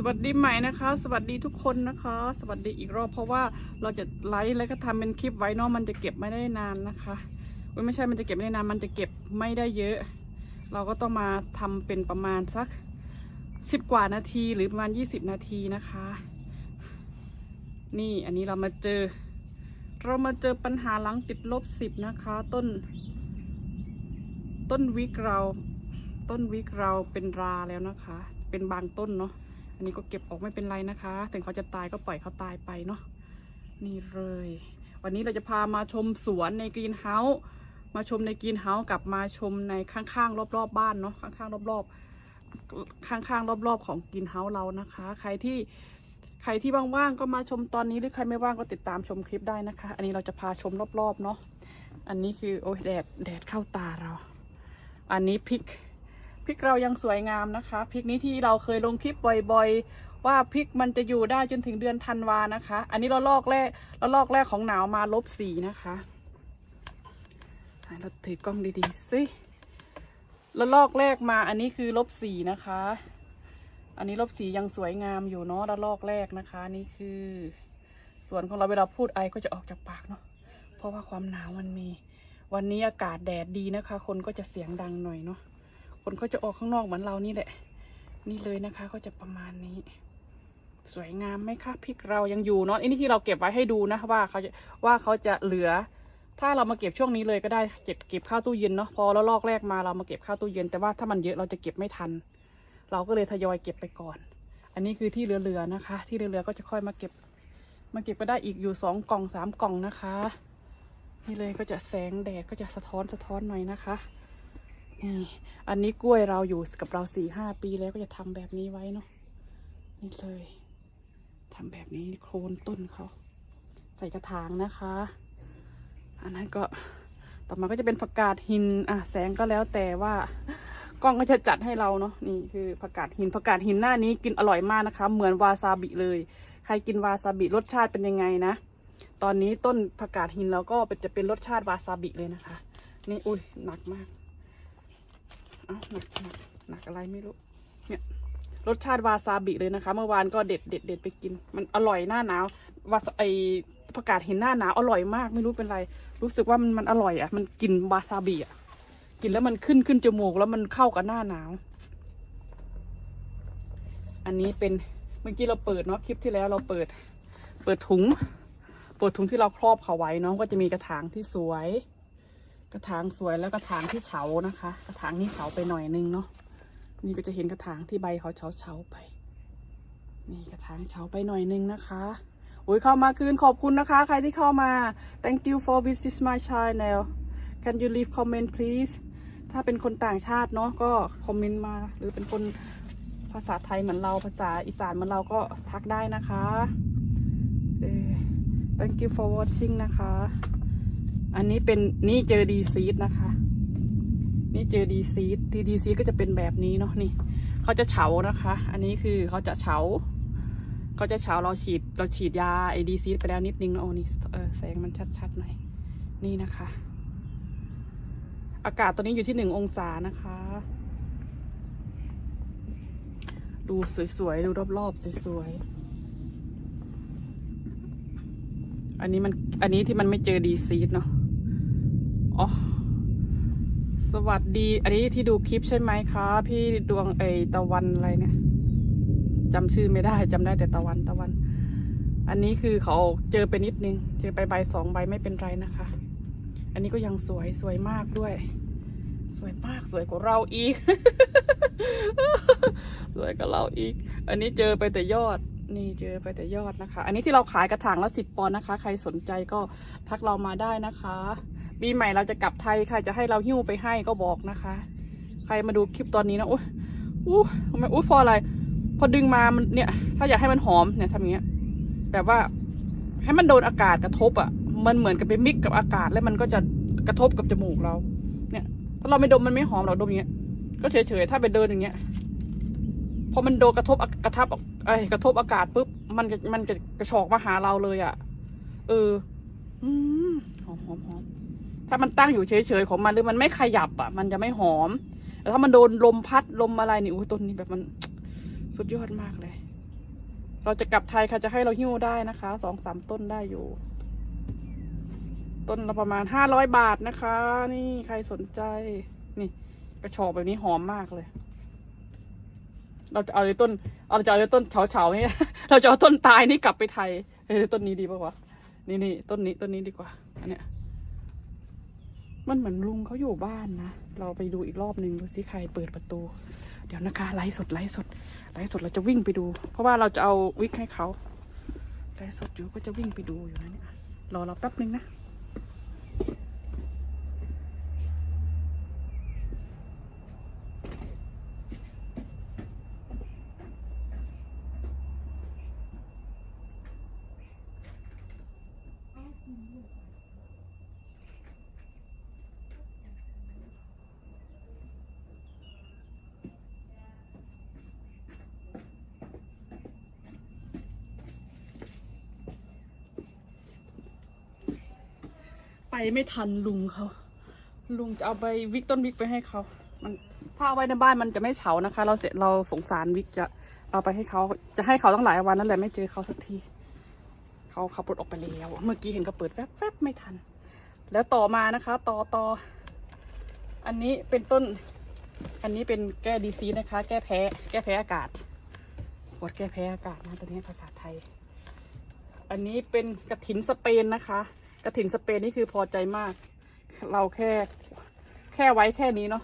สวัสดีใหม่นะคะ สวัสดีทุกคนนะคะ สวัสดีอีกรอบเพราะว่าเราจะไลฟ์แล้วก็ทำเป็นคลิปไว้เนอะมันจะเก็บไม่ได้นานนะคะอุ๊ยไม่ใช่มันจะเก็บไม่ได้นานมันจะเก็บไม่ได้เยอะ เราก็ต้องมาทำเป็นประมาณสักสิบกว่านาทีหรือประมาณยี่สิบนาทีนะคะ นี่อันนี้เรามาเจอ เรามาเจอปัญหาหลังติดลบสิบนะคะ ต้น ต้นวิกเรา ต้นวิกเราเป็นราแล้วนะคะ เป็นบางต้นเนาะ อันนี้ก็เก็บออกไม่เป็นไรนะคะ ถึงเขาจะตายก็ปล่อยเขาตายไปเนาะนี่เลย วันนี้เราจะพามาชมสวนในกรีนเฮาส์มาชมในกรีนเฮาส์กับมาชมในข้างๆ รอบๆบ้านเนาะข้างๆรอบๆข้างๆรอบๆของกรีนเฮาส์เรานะคะ ใครที่ใครที่ว่างๆก็มาชมตอนนี้หรือใครไม่ว่างก็ติดตามชมคลิปได้นะคะ อันนี้เราจะพาชมรอบๆเนาะอันนี้คือโอ้ยแดดแดดเข้าตาเรา อันนี้พริก พริกเรายังสวยงามนะคะพริกนี้ที่เราเคยลงคลิปบ่อยๆ ว่าพริกมันจะอยู่ได้จนถึงเดือนธันวานะคะ อันนี้เราลอกแรกเราลอกแรกของหนาวมาลบสีนะคะเราถือกล้องดีๆสิเราลอกแรกมาอันนี้คือลบสีนะคะ อันนี้ลบสียังสวยงามอยู่เนาะระลอกแรกนะคะนี่คือ ส่วนของเราเวลาพูดไอก็จะออกจากปากเนาะเพราะว่าความหนาวมันมี วันนี้อากาศแดดดีนะคะ คนก็จะเสียงดังหน่อยเนาะ คนก็จะออกข้างนอกเหมือนเรานี่แหละ นี่เลยนะคะก็จะประมาณนี้ สวยงามไหมคะพริกเรายังอยู่เนาะอันนี้ที่เราเก็บไว้ให้ดูนะว่าเขาจะว่าเขาจะเหลือ ถ้าเรามาเก็บช่วงนี้เลยก็ได้เก็บเก็บข้าวตู้เย็นเนาะพอเราลอกแรกมาเรามาเก็บข้าวตู้เย็นแต่ว่าถ้ามันเยอะเราจะเก็บไม่ทัน เราก็เลยทยอยเก็บไปก่อน อันนี้คือที่เหลือๆนะคะ ที่เหลือๆก็จะค่อยมาเก็บมาเก็บไปได้อีกอยู่สองกล่องสามกล่องนะคะ นี่เลยก็จะแสงแดดก็จะสะท้อนสะท้อนหน่อยนะคะ นี่ อันนี้กล้วยเราอยู่กับเราสี่ห้าปีแล้วก็จะทำแบบนี้ไว้เนาะนี่เลยทำแบบนี้โคลนต้นเขา ใส่กระถางนะคะ อันนั้นก็ต่อมาก็จะเป็นผักกาดหินอะแสงก็แล้วแต่ว่ากล้องก็จะจัดให้เราเนาะนี่คือผักกาดหินผักกาดหินหน้านี้กินอร่อยมากนะคะ เหมือนวาซาบิเลย ใครกินวาซาบิรสชาติเป็นยังไงนะ ตอนนี้ต้นผักกาดหินแล้วก็จะเป็นรสชาติวาซาบิเลยนะคะ นี่อุ้ยหนักมาก เอ้าหนักหนักหนักอะไรไม่รู้ เนี่ยรสชาติวาซาบิเลยนะคะ เมื่อวานก็เด็ดเด็ดเด็ดไปกิน มันอร่อยหน้าหนาววาซาไอผักกาดหินหน้าหนาวอร่อยมากไม่รู้เป็นไร รู้สึกว่ามันมันอร่อยอะ มันกลินวาซาบิอะ กินแล้วมันขึ้นขึ้นจมูกแล้วมันเข้ากับหน้าหนาว อันนี้เป็นเมื่อกี้เราเปิดเนาะคลิปที่แล้วเราเปิด เปิดถุง เปิดถุงที่เราครอบเขาไว้เนาะก็จะมีกระถางที่สวย กระถางสวยแล้วกระถางที่เฉานะคะ กระถางนี้เฉาไปหน่อยนึงเนาะนี่ก็จะเห็นกระถางที่ใบเขาเฉาเฉาไป นี่กระถางเฉาไปหน่อยนึงนะคะโอ้ยเข้ามาคืนขอบคุณนะคะ ใครที่เข้ามา thank you for visit my channel can you leave comment please ถ้าเป็นคนต่างชาติเนาะก็คอมเมนต์มา หรือเป็นคนภาษาไทยเหมือนเราภาษาอีสานเหมือนเราก็ทักได้นะคะ thank you for watching นะคะ อันนี้เป็นนี่เจอดีซีดนะคะ นี่เจอดีซีดที่ดีซีดก็จะเป็นแบบนี้เนาะนี่เขาจะเฉานะคะ อันนี้คือเขาจะเฉาเขาจะเฉาเราฉีดเราฉีดยาไอดีซีดไปแล้วนิดนึงเนอะโอ้นี่เออแสงมันชัดๆหน่อยนี่นะคะ อากาศตอนนี้อยู่ที่หนึ่งองศานะคะ ดูสวยๆดูรอบๆสวยๆอันนี้มัน อันนี้ที่มันไม่เจอดีซีดเนาะ อ๋อ สวัสดี อันนี้ที่ดูคลิปใช่ไหมคะ พี่ดวงไอตะวันอะไรเนี่ยจำชื่อไม่ได้จำได้แต่ตะวันตะวัน อันนี้คือเขาเจอไปนิดนึง เจอไปใบสองใบไม่เป็นไรนะคะ อันนี้ก็ยังสวยสวยมากด้วย สวยมากสวยกว่าเราอีก สวยกว่าเราอีก อันนี้เจอไปแต่ยอดนี่เจอไปแต่ยอดนะคะ อันนี้ที่เราขายกระถางละสิบปอนด์นะคะ ใครสนใจก็ทักเรามาได้นะคะ ปีใหม่เราจะกลับไทยใครจะให้เราหิ้วไปให้ก็บอกนะคะ ใครมาดูคลิปตอนนี้นะอุ้ยอู้ทำไมอุ้ยพออะไร พอดึงมามันเนี่ย ถ้าอยากให้มันหอมเนี่ยทำอย่างเงี้ยแบบว่าให้มันโดนอากาศกระทบอะ มันเหมือนกับไปมิกกับอากาศแล้วมันก็จะกระทบกับจมูกเรา เนี่ย ถ้าเราไม่ดมมันไม่หอมเราดมอย่างเงี้ย ก็เฉยๆถ้าไปเดินอย่างเงี้ย พอมันโดนกระทบกระทับไอ้กระทบอากาศปุ๊บมันจะมันจะกระชอกมาหาเราเลยอะ เออ อืมหอมหอมหอม ถ้ามันตั้งอยู่เฉยๆของมันหรือมันไม่ขยับอะ มันจะไม่หอมแต่ถ้ามันโดนลมพัดลมอะไรนี่อุ้ต้นนี้แบบมันสุดยอดมากเลย เราจะกลับไทยค่ะจะให้เราหิ้วได้นะคะสองสามต้นได้อยู่ ต้นละประมาณห้าร้อยบาทนะคะ นี่ใครสนใจ นี่กระชอกแบบนี้หอมมากเลย เราจะเอาต้น เราจะเอาต้นเฉาๆนี่เราจะเอาต้นตายนี่กลับไปไทยเออต้นนี้ดีป่าวะนี่นี่ต้นนี้ต้นนี้ดีกว่า อันเนี้ย มันเหมือนลุงเขาอยู่บ้านนะ เราไปดูอีกรอบหนึ่งดูสิใครเปิดประตู เดี๋ยวนะคะไลฟ์สดไลฟ์สดไลฟ์สดเราจะวิ่งไปดู เพราะว่าเราจะเอาวิกให้เขาไลฟ์สดอยู่ก็จะวิ่งไปดูอยู่นะเนี่ยรอเราแป๊บนึงนะ ไปไม่ทันลุงเขา ลุงจะเอาไปวิกต้นวิกไปให้เขา มันถ้าเอาไว้ในบ้านมันจะไม่เฉานะคะ เราเสร็จเราสงสารวิกจะเอาไปให้เขา จะให้เขาตั้งหลายวันนั่นแหละไม่เจอเขาสักที เขาขับรถออกไปแล้ว เมื่อกี้เห็นก็เปิดแวบๆไม่ทัน แล้วต่อมานะคะ ต่อต่อ อันนี้เป็นต้น อันนี้เป็นแก้ดีซีนะคะ แก้แพ้ แก้แพ้อากาศขวดแก้แพ้อากาศนะตัวนี้ภาษาไทย อันนี้เป็นกระถินสเปนนะคะ ระถินสเปนนี่คือพอใจมาก เราแค่แค่ไว้แค่นี้เนาะ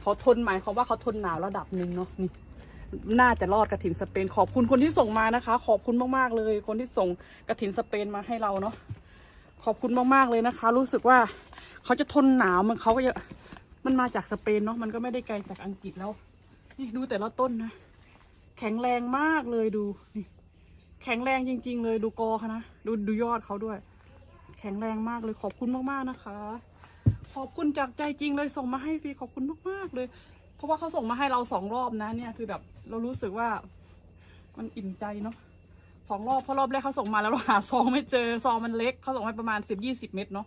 เขาทนหมายความว่าเขาทนหนาวระดับหนึ่งเนาะนี่น่าจะรอดกระถินสเปน ขอบคุณคนที่ส่งมานะคะ ขอบคุณมากๆเลย คนที่ส่งกระถินสเปนมาให้เราเนาะขอบคุณมากๆเลยนะคะ รู้สึกว่าเขาจะทนหนาวมันเขาก็จะมันมาจากสเปนเนาะมันก็ไม่ได้ไกลจากอังกฤษแล้ว นี่ดูแต่ละต้นนะ แข็งแรงมากเลยดูนี่แข็งแรงจริง ๆ เลยดูกอเขานะดูดูยอดเขาด้วย แข็งแรงมากเลยขอบคุณมากๆนะคะ ขอบคุณจากใจจริงเลยส่งมาให้ฟรีขอบคุณมากๆเลย เพราะว่าเขาส่งมาให้เราสองรอบนะเนี่ยคือแบบเรารู้สึกว่ามันอิ่มใจเนาะสองรอบเพราะรอบแรกเขาส่งมาแล้วเราหาซองไม่เจอซองมันเล็กเขาส่งให้ประมาณสิบยี่สิบเม็ดเนาะ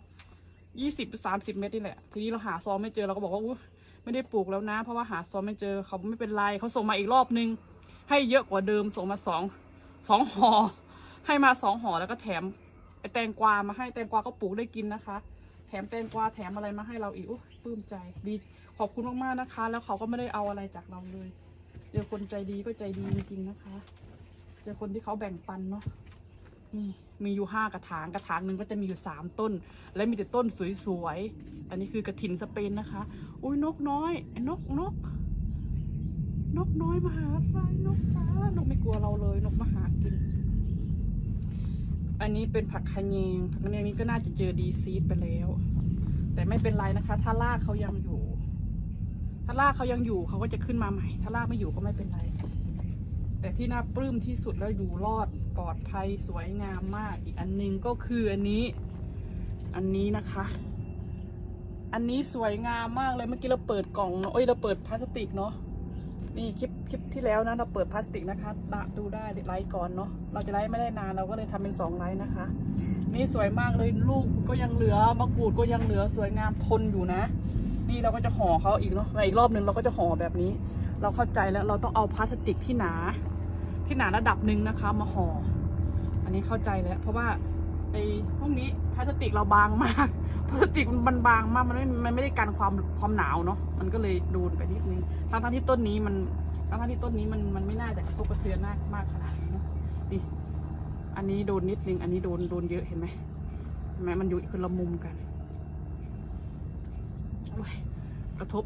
ยี่สิบสามสิบเม็ดนี่แหละทีนี้เราหาซองไม่เจอเราก็บอกว่าอู้ไม่ได้ปลูกแล้วนะ เพราะว่าหาซองไม่เจอเขาไม่เป็นไรเขาส่งมาอีกรอบนึง ให้เยอะกว่าเดิมส่งมาสองสองห่อให้มาสองห่อแล้วก็แถม แตงกวามาให้แตงกวาก็ปลูกได้กินนะคะ แถมแตงกวาแถมอะไรมาให้เราอีกอปลื้มใจดีขอบคุณมากๆนะคะ แล้วเขาก็ไม่ได้เอาอะไรจากเราเลยเจอคนใจดีก็ใจดีจริงๆนะคะเจอคนที่เขาแบ่งปันเนาะนี่มีอยู่ห้ากระถางกระถางหนึ่งก็จะมีอยู่สามต้น และมีแต่ต้นสวยๆอันนี้คือกระถินสเปนนะคะอุ้ยนกน้อยไอ้นกนกนกน้อยมาหาใครนกจ้านกไม่กลัวเราเลยนกมาหากิน อันนี้เป็นผักขะแยงผักขะแยงนี้ก็น่าจะเจอดีซีดไปแล้ว แต่ไม่เป็นไรนะคะ ถ้ารากเขายังอยู่ ถ้ารากเขายังอยู่เขาก็จะขึ้นมาใหม่ ถ้ารากไม่อยู่ก็ไม่เป็นไร แต่ที่น่าปลื้มที่สุดแล้วอยู่รอดปลอดภัยสวยงามมาก อีกอันหนึงก็คืออันนี้ อันนี้นะคะ อันนี้สวยงามมากเลยเมื่อกี้เราเปิดกล่องเนาะเอ้ยเราเปิดพลาสติกเนาะ นี่คลิปคลิปที่แล้วนะเราเปิดพลาสติกนะคะดะดูได้ไลค์ก่อนเนาะเราจะไลค์ไม่ได้นานเราก็เลยทำเป็นสองไลค์นะคะ นี่สวยมากเลยลูกก็ยังเหลือมะกรูดก็ยังเหลือสวยงามทนอยู่นะ นี่เราก็จะห่อเขาอีกเนาะอีกรอบหนึ่งเราก็จะห่อแบบนี้ เราเข้าใจแล้วเราต้องเอาพลาสติกที่หนา ที่หนาระดับหนึ่งนะคะ มาห่ออันนี้เข้าใจแล้ว เพราะว่า ไอ้พวกนี้พลาสติกเราบางมากพลาสติกมันบางมากมันไม่มันไม่ได้กันความความหนาวเนาะมันก็เลยโดนไปนิดนึงทั้งทั้งที่ต้นนี้มันทั้งทั้งที่ต้นนี้มันมันไม่น่าจะกระทบกระเทือนมากมากขนาดนี้เนาะนี่อันนี้โดนนิดนึง อันนี้โดนโดนเยอะเห็นไหมเห็นไหมมันอยู่คนละมุมกันโอ้ยกระทบ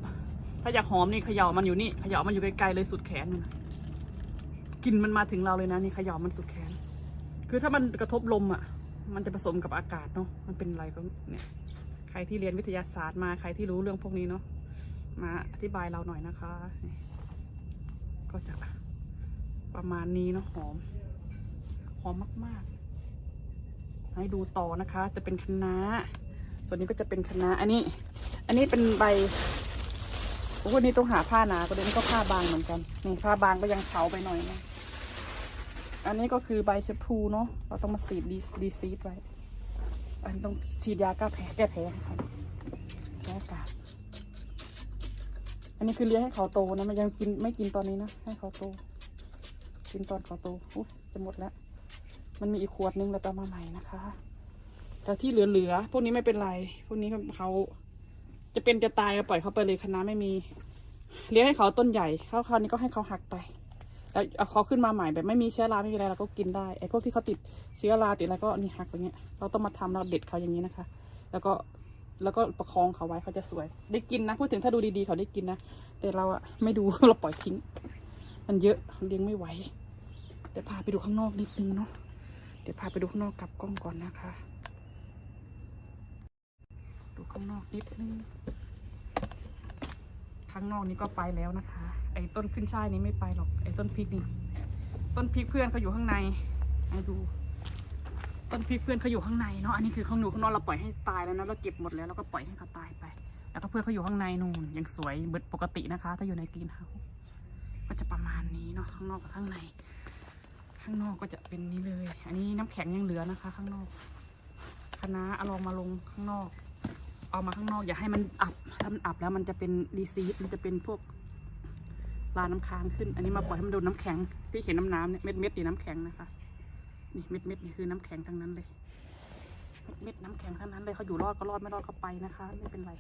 ถ้าอยากหอมนี่เขย่ามันอยู่นี่เขย่ามันอยู่ไกลๆเลยสุดแขนนะกลิ่นมันมาถึงเราเลยนะนี่เขย่ามันสุดแขน คือถ้ามันกระทบลมอะ มันจะผสมกับอากาศเนาะมันเป็นอะไรก็เนี่ยใครที่เรียนวิทยาศาสตร์มาใครที่รู้เรื่องพวกนี้เนาะมาอธิบายเราหน่อยนะคะ ก็จะประมาณนี้เนาะหอม หอมมาก ๆ ให้ดูต่อนะคะ จะเป็นคะน้าส่วนนี้ก็จะเป็นคะน้าอันนี้ อันนี้เป็นใบโอ้โหนี่ต้องหาผ้าหนาก็เลยนี้ก็ผ้าบางเหมือนกันนี่ผ้าบางก็ยังเฉาไปหน่อยนะ อันนี้ก็คือใบชะพูเนาะเราต้องมาสีดดีดีซีดไว้ อันต้องฉีดยาแก้แผลแก้แผลให้เขาแก้อากาศอันนี้คือเลี้ยงให้เขาโตนะมันยังกินไม่กินตอนนี้นะให้เขาโต กินตอนเขาโตอุ๊จะหมดแล้ว มันมีอีกขวดนึงแล้วก็เอามาใหม่นะคะแต่ที่เหลือๆพวกนี้ไม่เป็นไร พวกนี้เขาจะเป็นจะตายก็ปล่อยเขาไปเลยคณะไม่มี เลี้ยงให้เขาต้นใหญ่เขาคราวนี้ก็ให้เขาหักไป เอาเขาขึ้นมาใหม่แบบไม่มีเชื้อราไม่มีอะไรเราก็กินได้ไอ้พวกที่เขาติดเชื้อราติดอะไรก็นี่หักอย่างเงี้ยเราต้องมาทำเราเด็ดเขาอย่างนี้นะคะ แล้วก็แล้วก็ประคองเขาไว้เขาจะสวย ได้กินนะพูดถึงถ้าดูดีๆเขาได้กินนะแต่เราอะไม่ดูเราปล่อยทิ้ง มันเยอะเลี้ยงไม่ไหวเดี๋ยวพาไปดูข้างนอกนิดนึงเนาะเดี๋ยวพาไปดูข้างนอกกลับกล้องก่อนนะคะ ดูข้างนอกนิดนึง ข้างนอกนี้ก็ไปแล้วนะคะ ไอ้ต้นขึ้นช่ายนี้ไม่ไปหรอก ไอ้ต้นพริกนี่ ต้นพริกเพื่อนเขาอยู่ข้างในให้ดู ต้นพริกเพื่อนเขาอยู่ข้างในเนาะ อันนี้คือเขาอยู่ข้างนอกเราปล่อยให้ตายแล้วนะเราเก็บหมดแล้วเราก็ปล่อยให้เขาตายไป แล้วก็เพื่อนเขาอยู่ข้างในนู่นยังสวยเบิดปกตินะคะ ถ้าอยู่ในกรีนเฮาส์ก็จะประมาณนี้เนาะ ข้างนอกกับข้างใน ข้างนอกก็จะเป็นนี้เลย อันนี้น้ำแข็งยังเหลือนะคะ ข้างนอกคณะเอาลองมาลงข้างนอก เอามาข้างนอกอย่าให้มันอับ ถ้ามันอับแล้วมันจะเป็นรีซีดมันจะเป็นพวกลาน้ำค้างขึ้น อันนี้มาปล่อยให้มันโดนน้ำแข็ง ที่เห็นน้ำน้ำเนี่ยเม็ดเม็ดนี่น้ำแข็งนะคะ นี่เม็ดเม็ดนี่คือน้ำแข็งทั้งนั้นเลย เม็ดๆน้ำแข็งทั้งนั้นเลยเขาอยู่รอดก็รอดไม่รอดก็ไปนะคะ ไม่เป็นไร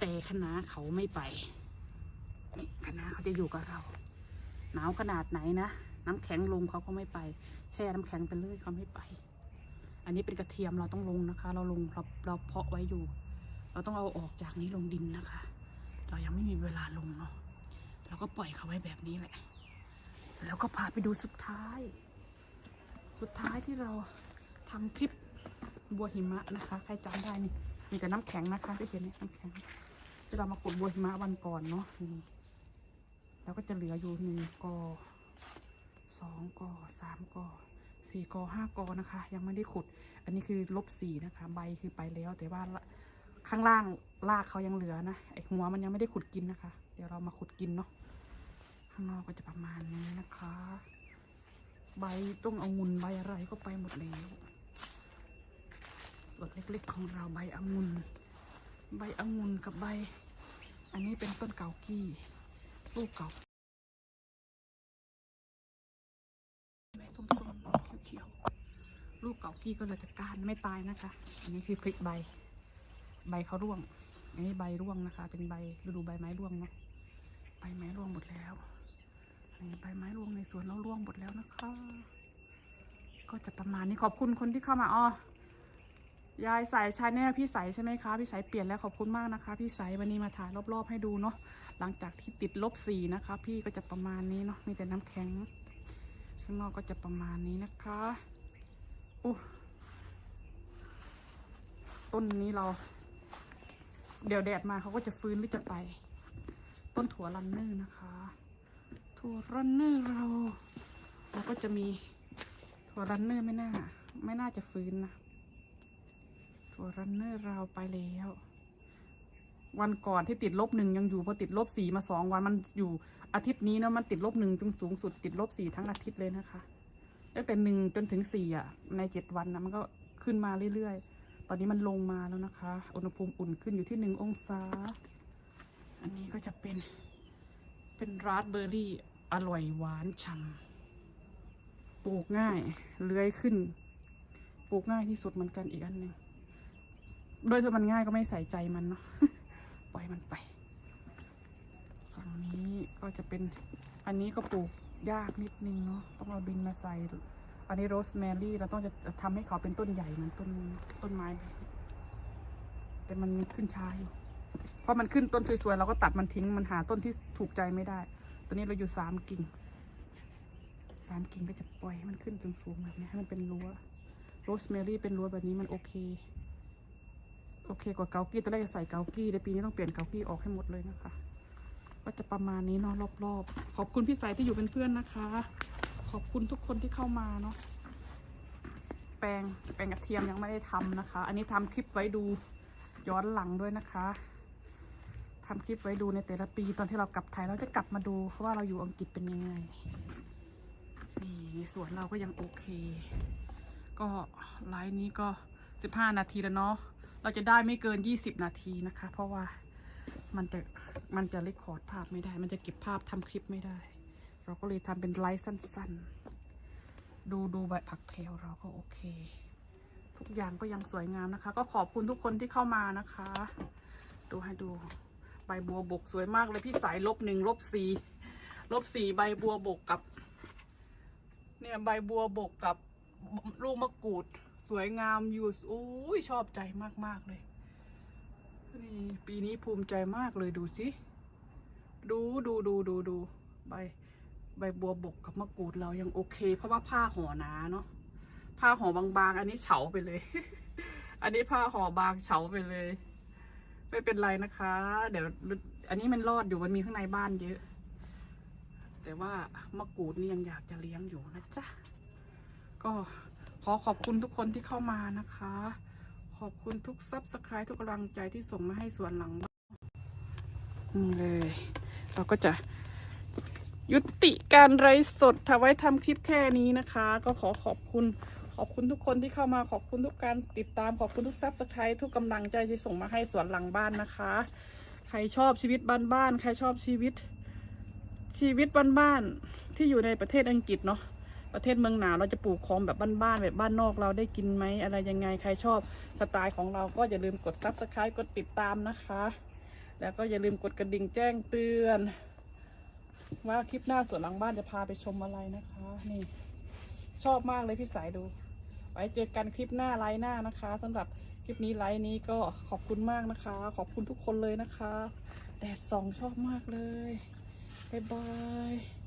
แต่คณะเขาไม่ไปนี่คณะเขาจะอยู่กับเรา หนาวขนาดไหนนะน้ำแข็งลงเขาก็ไม่ไป แช่น้ำแข็งไปเลยเขาไม่ไป อันนี้เป็นกระเทียมเราต้องลงนะคะ เราลงเราเราเพาะไว้อยู่ เราต้องเอาออกจากนี้ลงดินนะคะ เรายังไม่มีเวลาลงเนาะเราก็ปล่อยเขาไว้แบบนี้แหละ แล้วก็พาไปดูสุดท้าย สุดท้ายที่เราทำคลิปบัวหิมะนะคะ ใครจำได้นี่มีแต่น้ำแข็งนะคะที่เห็นนี่น้ำแข็งที่เรามาขุดบัวหิมะวันก่อนเนาะนี่แล้วก็จะเหลืออยู่หนึ่งกอสองกอสามกอสี่กอห้ากอนะคะ ยังไม่ได้ขุด อันนี้คือลบสี่นะคะ ใบคือไปแล้วแต่ว่า ข้างล่างรากเขายังเหลือนะไอหัวมันยังไม่ได้ขุดกินนะคะ เดี๋ยวเรามาขุดกินเนาะข้างนอกก็จะประมาณนี้นะคะ ใบต้องเอางุนใบอะไรก็ไปหมดแล้วส่วนเล็กๆของเราใบองุนใบองุนกับใบ อันนี้เป็นต้นเกากี้ลูกเกาแม่ส้มๆเขียวๆลูกเกากี้ก็เลยจัดการไม่ตายนะคะ อันนี้คือพริกใบ ใบเขาร่วง อันนี้ใบร่วงนะคะ เป็นใบฤดูใบไม้ร่วงเนาะ ใบไม้ร่วงหมดแล้วอันนี้ใบไม้ร่วงในสวนเราร่วงหมดแล้วนะคะ ก็จะประมาณนี้ขอบคุณคนที่เข้ามาอ๋อยายใส่ชาแนลพี่ใสใช่ไหมคะพี่ใสเปลี่ยนแล้วขอบคุณมากนะคะ พี่ใสวันนี้มาถ่ายรอบๆให้ดูเนาะหลังจากที่ติดลบสี่นะคะ พี่ก็จะประมาณนี้เนาะมีแต่น้ำแข็งข้างนอกก็จะประมาณนี้นะคะอู้ต้นนี้เรา เดี๋ยวแดดมาเขาก็จะฟื้นหรือจะไป ต้นถั่วรันเนอร์นะคะ ถั่วรันเนอร์เราเราก็จะมีถั่วรันเนอร์ไม่น่า ไม่น่าจะฟื้นนะ ถั่วรันเนอร์เราไปแล้ว วันก่อนที่ติดลบหนึ่งยังอยู่พอติดลบสี่มาสองวันมันอยู่อาทิตย์นี้นะมันติดลบหนึ่งจนสูงสุด ติดลบสี่ทั้งอาทิตย์เลยนะคะตั้งแต่หนึ่งจนถึงสี่อะ ในเจ็ดวันนะมันก็ขึ้นมาเรื่อยๆ ตอนนี้มันลงมาแล้วนะคะ อุณหภูมิอุ่นขึ้นอยู่ที่หนึ่งองศา อันนี้ก็จะเป็นเป็นราสเบอร์รี่อร่อยหวานฉ่ำปลูกง่ายเลื้อยขึ้น ปลูกง่ายที่สุดเหมือนกันอีกอันหนึ่งโดยถ้ามันง่ายก็ไม่ใส่ใจมันเนาะปล่อยมันไปฝั่งนี้ก็จะเป็นอันนี้ก็ปลูกยากนิดนึงเนาะต้องเอาดินมาใส่ อันนี้โรสแมรี่เราต้องจะทำให้เขาเป็นต้นใหญ่เหมือนต้นต้นไม้แบบนี้แต่มันขึ้นช้าอยู่เพราะมันขึ้นต้นสวยๆเราก็ตัดมันทิ้งมันหาต้นที่ถูกใจไม่ได้ ตอนนี้เราอยู่สามกิ่งสามกิ่งก็จะปล่อยให้มันขึ้นสูงๆแบบนี้ให้มันเป็นรั้วโรสแมรี่เป็นรั้วแบบนี้มันโอเค โอเคกว่าเกากี้ตอนแรกจะใส่เกากี้แต่ปีนี้ต้องเปลี่ยนเกากี้ออกให้หมดเลยนะคะ ก็จะประมาณนี้เนาะรอบๆ ขอบคุณพี่สายที่อยู่เป็นเพื่อนนะคะ ขอบคุณทุกคนที่เข้ามาเนาะแปลงแปลงกระเทียมยังไม่ได้ทำนะคะ อันนี้ทำคลิปไว้ดูย้อนหลังด้วยนะคะทำคลิปไว้ดูในแต่ละปีตอนที่เรากลับไทยเราจะกลับมาดูว่าเราอยู่อังกฤษเป็นยังไงนี่สวนเราก็ยังโอเค ก็ไลน์นี้ก็ 15 นาทีแล้วเนาะเราจะได้ไม่เกิน 20 นาทีนะคะ เพราะว่ามันจะมันจะเรคคอร์ดภาพไม่ได้ มันจะเก็บภาพทำคลิปไม่ได้ เราก็เลยทำเป็นไลฟ์สั้นๆ ดูดูใบผักแพรวเราก็โอเค ทุกอย่างก็ยังสวยงามนะคะ ก็ขอบคุณทุกคนที่เข้ามานะคะ ดูให้ดูใบบัวบกสวยมากเลยพี่สายลบหนึ่งลบสี่ลบสี่ใบบัวบกกับ เนี่ยใบบัวบกกับลูกมะกรูด สวยงามอยู่โอ้ยชอบใจมากๆเลยนี่ปีนี้ภูมิใจมากเลยดูสิ ดูดูดูดูดูใบ ใบบัวบกกับมะกรูดเรายังโอเค เพราะว่าผ้าห่อหนาเนาะผ้าห่อบางๆ อันนี้เฉาไปเลย อันนี้ผ้าห่อบางเฉาไปเลย ไม่เป็นไรนะคะ เดี๋ยว อันนี้มันรอดอยู่มันมีข้างในบ้านเยอะ แต่ว่ามะกรูดนี่ยังอยากจะเลี้ยงอยู่นะจ๊ะก็ขอขอบคุณทุกคนที่เข้ามานะคะ ขอบคุณทุกซับสไครต์ทุกกำลังใจที่ส่งมาให้ส่วนหลังบ้านนี่เลย เราก็จะ ยุติการไลฟ์สดถ้าไว้ทำคลิปแค่นี้นะคะ ก็ขอขอบคุณ ขอบคุณทุกคนที่เข้ามาขอบคุณทุกการติดตามขอบคุณทุกซับสไครต์ทุกกำลังใจที่ส่งมาให้สวนหลังบ้านนะคะ ใครชอบชีวิตบ้านๆใครชอบชีวิต ชีวิตบ้านๆที่อยู่ในประเทศอังกฤษเนาะประเทศเมืองหนาวเราจะปลูกของแบบบ้านๆแบบบ้านนอกเราได้กินไหมอะไรยังไงใครชอบสไตล์ของเราก็อย่าลืมกด subscribe กดติดตามนะคะ แล้วก็อย่าลืมกดกระดิ่งแจ้งเตือน ว่าคลิปหน้าสวนหลังบ้านจะพาไปชมอะไรนะคะ นี่ ชอบมากเลยพี่สายดู ไว้เจอกันคลิปหน้าไลน์หน้านะคะสำหรับคลิปนี้ไลน์นี้ก็ขอบคุณมากนะคะ ขอบคุณทุกคนเลยนะคะ แดดส่องชอบมากเลยบ๊ายบาย